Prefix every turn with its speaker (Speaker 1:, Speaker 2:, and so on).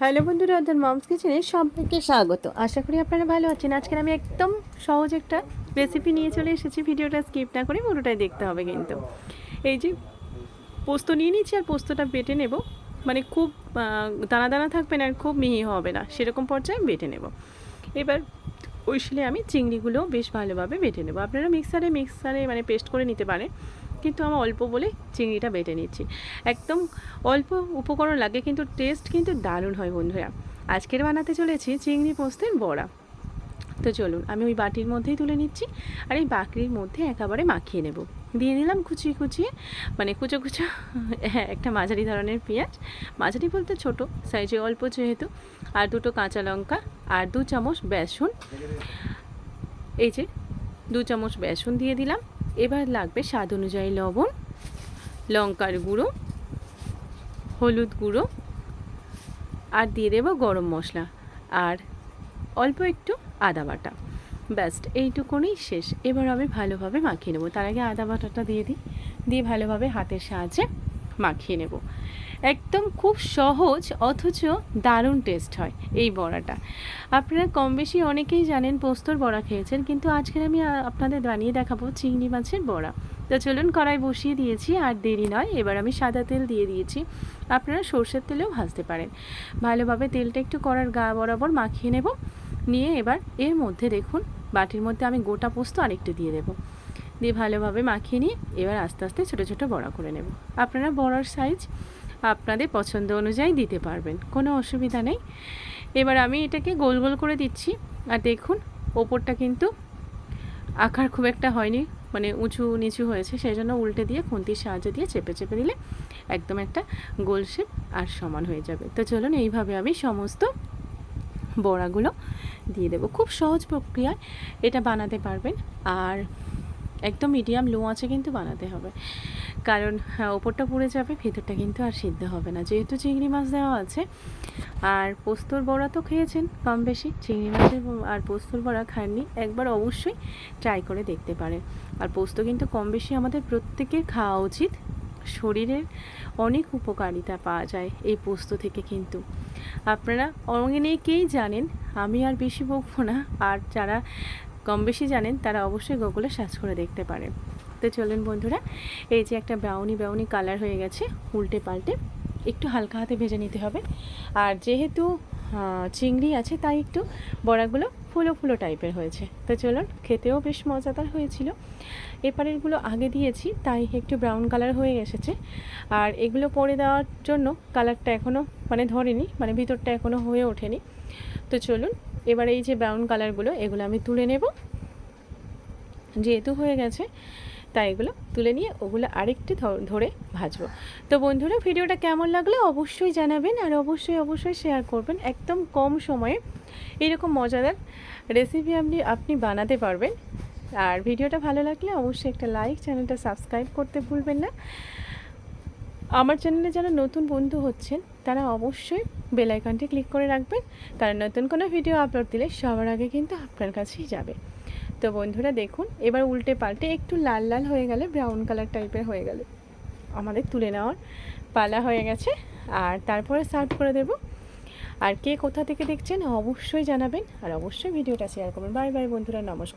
Speaker 1: Hello বন্ধুরা ওদের moms কিচেনে সবাইকে স্বাগত। আশা করি আপনারা ভালো আছেন। আজকের আমি একদম সহজ একটা রেসিপি নিয়ে চলে এসেছি। ভিডিওটা স্কিপ না করে পুরোটাই দেখতে হবে কিন্তু। এই যে পোস্ত নিয়ে নিচ্ছি আর পোস্তটা বেটে নেব। মানে খুব দানা দানা থাকবে না আর খুব মিহি হবে না। সেরকম পর্যায়ে বেটে নেব। এবার ওই শিলে আমি চিংড়িগুলো বেশ ভালোভাবে বেটে নেব। আপনারা মিক্সারে মিক্সারে মানে পেস্ট করে নিতে পারেন। কিন্তু আমার অল্প বলে চিংড়িটা বেটে নিচ্ছি। একদম অল্প উপকরণ লাগে কিন্তু টেস্ট কিন্তু দারুণ হয় বন্ধুরা। আজকের বানাতে চলেছি চিংড়ি পোস্তের বড়া। তো চলুন, আমি ওই বাটির মধ্যেই তুলে নিচ্ছি আর এই বাকরির মধ্যে একেবারে মাখিয়ে নেব। দিয়ে দিলাম কুচিয়ে কুচিয়ে মানে কুচো কুচো হ্যাঁ একটা মাঝারি ধরনের পেঁয়াজ। মাঝারি বলতে ছোট সাইজে অল্প যেহেতু। আর দুটো কাঁচা লঙ্কা আর দু চামচ বেসন। এই যে, দু চামচ বেসন দিয়ে দিলাম। এবার লাগবে স্বাদ অনুযায়ী লবণ, লঙ্কার গুঁড়ো, হলুদ গুঁড়ো, আর দিয়ে দেবো গরম মশলা আর অল্প একটু আদা বাটা। ব্যাস্ট এইটুকুনই শেষ। এবার আমি ভালোভাবে মাখিয়ে নেব। তার আগে আদা বাটাটা দিয়ে দিই। দিয়ে ভালোভাবে হাতের সাহায্যে মাখিয়ে নেব। একদম খুব সহজ, অথচ দারুণ টেস্ট হয় এই বড়াটা। আপনারা কম বেশি অনেকেই জানেন পোস্তর বড়া খেয়েছেন, কিন্তু আজকের আমি আপনাদের বানিয়ে দেখাবো চিংড়ি মাছের বড়া। তো চলুন কড়াই বসিয়ে দিয়েছি, আর দেরি নয়, এবার আমি সাদা তেল দিয়ে দিয়েছি। আপনারা সর্ষের তেলেও ভাজতে পারেন। ভালোভাবে তেলটা একটু কড়ার গা বরাবর মাখিয়ে নেব। নিয়ে এবার এর মধ্যে দেখুন, বাটির মধ্যে আমি গোটা পোস্ত আরেকটু দিয়ে দেবো। দিয়ে ভালোভাবে মাখিয়ে নিয়ে এবার আস্তে আস্তে ছোটো ছোটো বড়া করে নেব। আপনারা বড়ার সাইজ আপনাদের পছন্দ অনুযায়ী দিতে পারবেন, কোনো অসুবিধা নেই। এবার আমি এটাকে গোল গোল করে দিচ্ছি, আর দেখুন, ওপরটা কিন্তু আকার খুব একটা হয়নি মানে উঁচু নিচু হয়েছে সেই জন্য উল্টে দিয়ে খুন্তির সাহায্যে দিয়ে চেপে চেপে দিলে একদম একটা গোল শেপ আর সমান হয়ে যাবে। তো চলুন, এইভাবে আমি সমস্ত বড়াগুলো দিয়ে দেবো। খুব সহজ প্রক্রিয়ায় এটা বানাতে পারবেন। আর একদম মিডিয়াম লো আঁচে কিন্তু বানাতে হবে। কারণ হ্যাঁ, ওপরটা পুড়ে যাবে ভেতরটা কিন্তু আর সিদ্ধ হবে না। যেহেতু চিংড়ি মাছ দেওয়া আছে আর পোস্তর বড়া তো খেয়েছেন কম বেশি চিংড়ি মাছের আর পোস্তর বড়া খাননি একবার অবশ্যই ট্রাই করে দেখতে পারেন। আর পোস্ত কিন্তু কম বেশি আমাদের প্রত্যেকের খাওয়া উচিত। শরীরের অনেক উপকারিতা পাওয়া যায় এই পোস্ত থেকে কিন্তু। আপনারা অনেকেই জানেন আমি আর বেশি বকবো না। আর যারা কম বেশি জানেন তারা অবশ্যই গুগলে সার্চ করে দেখতে পারেন। তো চলুন বন্ধুরা, এই যে একটা ব্রাউনি ব্রাউনি কালার হয়ে গেছে উল্টে পাল্টে, একটু হালকা হাতে ভেজে নিতে হবে। আর যেহেতু চিংড়ি আছে তাই একটু বড়াগুলো ফুলো ফুলো টাইপের হয়েছে। তো চলুন, খেতেও বেশ মজাদার হয়েছিল। এপারেরগুলো আগে দিয়েছি, তাই একটু ব্রাউন কালার হয়ে এসেছে। আর এগুলো পরে দেওয়ার জন্য কালারটা এখনও মানে ধরেনি মানে ভিতরটা এখনও হয়ে ওঠেনি। তো চলুন এবার এই যে ব্রাউন কালারগুলো এগুলো আমি তুলে নেব। যেহেতু হয়ে গেছে, তাই এগুলো তুলে নিয়ে ওগুলো আরেকটি ধরে ভাজবো। তো বন্ধুরা, ভিডিওটা কেমন লাগল অবশ্যই জানাবেন আর অবশ্যই অবশ্যই শেয়ার করবেন। একদম কম সময়ে এরকম মজাদার রেসিপি আপনি আপনি বানাতে পারবেন। আর ভিডিওটা ভালো লাগলে অবশ্যই একটা লাইক চ্যানেলটা সাবস্ক্রাইব করতে ভুলবেন না। আমার চ্যানেলে যারা নতুন বন্ধু হচ্ছেন, তারা অবশ্যই বেল আইকনটি ক্লিক করে রাখবেন। কারণ নতুন কোনো ভিডিও আপলোড দিলে সবার আগে কিন্তু আপনার কাছেই যাবে। তো বন্ধুরা দেখুন, এবার উল্টে পাল্টে একটু লাল লাল হয়ে গেলে ব্রাউন কালার টাইপের হয়ে গেলে। আমাদের তুলে নেওয়ার পালা হয়ে গেছে। আর তারপরে সার্ভ করে দেব। আর কে কোথা থেকে দেখছেন অবশ্যই জানাবেন। আর অবশ্যই ভিডিওটা শেয়ার করবেন। বাই বাই বন্ধুরা, নমস্কার।